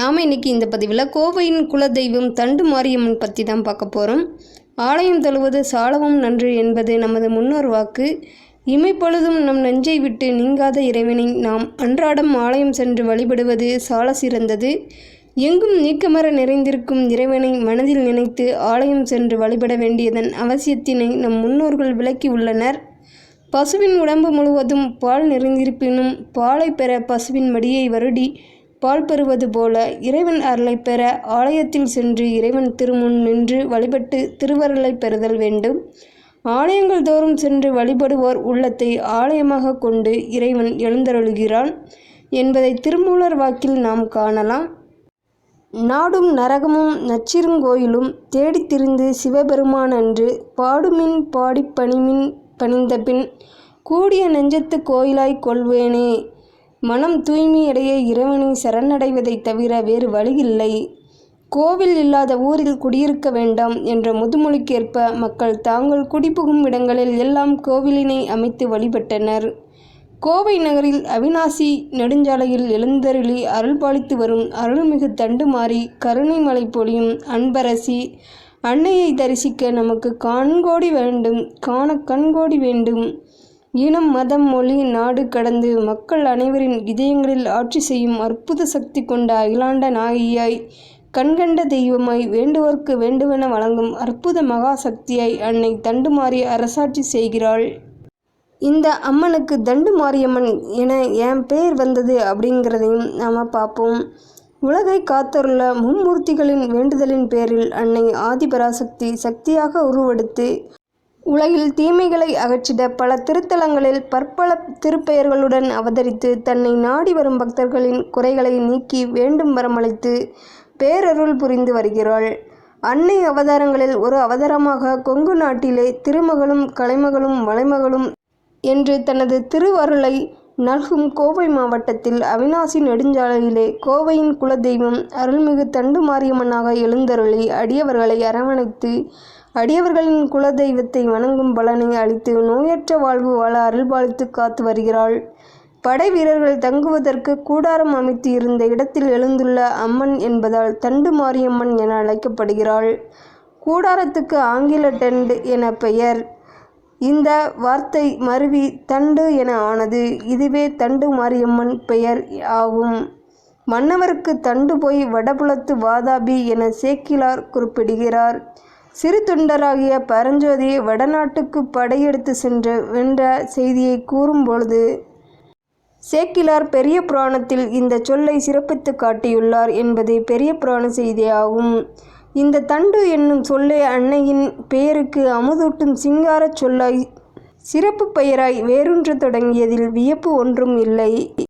நாம் இன்னைக்கு இந்த பதிவில் கோவையின் குலதெய்வம் தண்டு மாரியம்மன் பற்றி தான் பார்க்க போகிறோம் ஆலயம் தழுவது சாலவும் நன்று என்பது நமது முன்னோர் வாக்கு. இமைப்பொழுதும் நம் நெஞ்சை விட்டு நீங்காத இறைவனை நாம் அன்றாடம் ஆலயம் சென்று வழிபடுவது சால சிறந்தது. எங்கும் நீக்கமர நிறைந்திருக்கும் இறைவனை மனதில் நினைத்து ஆலயம் சென்று வழிபட வேண்டியதன் அவசியத்தினை நம் முன்னோர்கள் விளக்கி உள்ளனர். பசுவின் உடம்பு முழுவதும் பால் நிறைந்திருப்பினும் பாலை பெற பசுவின் மடியை வருடி பால் பெறுவது போல இறைவன் அருளை பெற ஆலயத்தில் சென்று இறைவன் திருமுன் நின்று வழிபட்டு திருவருளை பெறுதல் வேண்டும். ஆலயங்கள் தோறும் சென்று வழிபடுவோர் உள்ளத்தை ஆலயமாக கொண்டு இறைவன் எழுந்தருளுகிறான் என்பதை திருமூலர் வாக்கில் நாம் காணலாம். நாடும் நரகமும் நச்சிருங்கோயிலும் தேடித் திரிந்து சிவபெருமான் அன்று பாடுமின் பாடிப்பணிமின் பணிந்தபின் கூடிய நெஞ்சத்து கோயிலாய் கொள்வேனே மனம் தூய்மையடைய இறைவனை சரணடைவதைத் தவிர வேறு வழியில்லை. கோவில் இல்லாத ஊரில் குடியிருக்க வேண்டாம் என்ற முதுமொழிக்கேற்ப மக்கள் தாங்கள் குடிபுகும் இடங்களில் எல்லாம் கோவிலினை அமைத்து வழிபட்டனர். கோவை நகரில் அவினாசி நெடுஞ்சாலையில் எழுந்தருளி அருள்பாலித்து வரும் அருள்மிகு தண்டுமாறி கருணைமலை பொழியும் அன்பரசி அன்னையை தரிசிக்க நமக்கு கண்கோடி வேண்டும் காண கண்கோடி வேண்டும். இனம் மதம் மொழி நாடு கடந்து மக்கள் அனைவரின் இதயங்களில் ஆட்சி செய்யும் அற்புத சக்தி கொண்ட அகிலாண்ட நாயியாய் கண்கண்ட தெய்வமாய் வேண்டுவோர்க்கு வேண்டுவென வழங்கும் அற்புத மகா சக்தியாய் அன்னை தண்டுமாறி அரசாட்சி செய்கிறாள். இந்த அம்மனுக்கு தண்டு மாரியம்மன் என ஏன் பெயர் வந்தது அப்படிங்கிறதையும் நாம் பார்ப்போம். உலகை காத்தருள்ள மும்மூர்த்திகளின் வேண்டுதலின் பேரில் அன்னை ஆதிபராசக்தி சக்தியாக உருவெடுத்து உலகில் தீமைகளை அகற்றிட பல திருத்தலங்களில் பற்பல திருப்பெயர்களுடன் அவதரித்து தன்னை நாடி வரும் பக்தர்களின் குறைகளை நீக்கி வேண்டும் வரமளித்து பேரருள் புரிந்து வருகிறாள். அன்னை அவதாரங்களில் ஒரு அவதாரமாக கொங்கு நாட்டிலே திருமகளும் கலைமகளும் மலைமகளும் என்று தனது திருவருளை நல்கும் கோவை மாவட்டத்தில் அவினாசி நெடுஞ்சாலையிலே கோவையின் குலதெய்வம் அருள்மிகு தண்டு மாரியம்மனாக எழுந்தருளி அடியவர்களை அரவணைத்து அடியவர்களின் குலதெய்வத்தை வணங்கும் பலனை அளித்து நோயற்ற வாழ்வு வாழ அருள்பாலித்து காத்து வருகிறாள். படை வீரர்கள் தங்குவதற்கு கூடாரம் அமைத்து இருந்த இடத்தில் எழுந்துள்ள அம்மன் என்பதால் தண்டு மாரியம்மன் என அழைக்கப்படுகிறாள். கூடாரத்துக்கு ஆங்கில டெண்ட் என பெயர். இந்த வார்த்தை மருவி தண்டு என ஆனது. இதுவே தண்டு மாரியம்மன் பெயர் ஆகும். மன்னவருக்கு தண்டு போய் வடபுலத்து வாதாபி என சேக்கிலார் குறிப்பிடுகிறார். சிறு தொண்டராகிய பரஞ்சோதி வடநாட்டுக்கு படையெடுத்து சென்று வென்ற செய்தியை கூறும்பொழுது சேக்கிலார் பெரிய புராணத்தில் இந்த சொல்லை சிறப்பித்து காட்டியுள்ளார் என்பதே பெரிய புராண செய்தியாகும். இந்த தண்டு என்னும் சொல்லே அன்னையின் பெயருக்கு அமுதூட்டும் சிங்காரச் சொல்லாய் சிறப்பு பெயராய் வேரூன்ற தொடங்கியதில் வியப்பு ஒன்றும் இல்லை.